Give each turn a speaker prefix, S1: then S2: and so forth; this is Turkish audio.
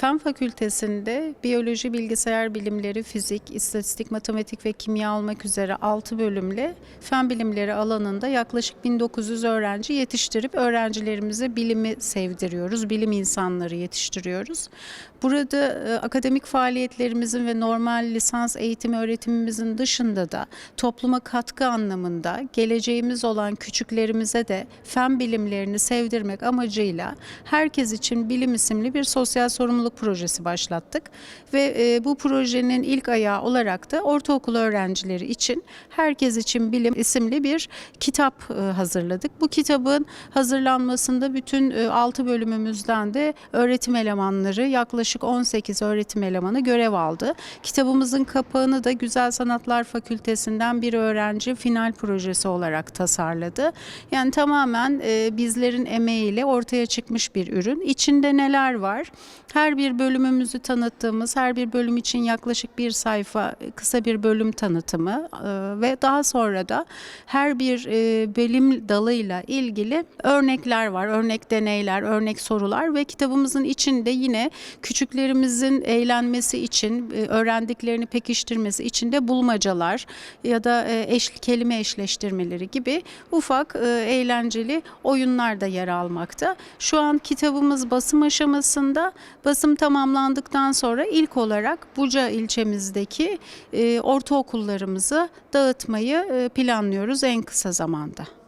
S1: Fen Fakültesi'nde biyoloji, bilgisayar bilimleri, fizik, istatistik, matematik ve kimya olmak üzere 6 bölümle fen bilimleri alanında yaklaşık 1900 öğrenci yetiştirip öğrencilerimize bilimi sevdiriyoruz, bilim insanları yetiştiriyoruz. Burada e, akademik faaliyetlerimizin ve normal lisans eğitim öğretimimizin dışında da topluma katkı anlamında geleceğimiz olan küçüklerimize de fen bilimlerini sevdirmek amacıyla herkes için bilim isimli bir sosyal sorumluluk projesi başlattık ve e, bu projenin ilk ayağı olarak da ortaokul öğrencileri için herkes için bilim isimli bir kitap e, hazırladık. Bu kitabın hazırlanmasında bütün e, 6 bölümümüzden de öğretim elemanları yaklaşık 18 öğretim elemanı görev aldı. Kitabımızın kapağını da Güzel Sanatlar Fakültesinden bir öğrenci final projesi olarak tasarladı. Yani tamamen e, bizlerin emeğiyle ortaya çıkmış bir ürün. İçinde neler var? Her bir bölümümüzü tanıttığımız, her bir bölüm için yaklaşık bir sayfa e, kısa bir bölüm tanıtımı e, ve daha sonra da her bir e, bölüm dalıyla ilgili örnekler var, örnek deneyler, örnek sorular ve kitabımızın içinde yine küçüklerimizin eğlenmesi için, öğrendiklerini pekiştirmesi için de bulmacalar ya da eş, kelime eşleştirmeleri gibi ufak eğlenceli oyunlar da yer almakta. Şu an kitabımız basım aşamasında. Basım tamamlandıktan sonra ilk olarak Buca ilçemizdeki e, ortaokullarımızı dağıtmayı e, planlıyoruz en kısa zamanda.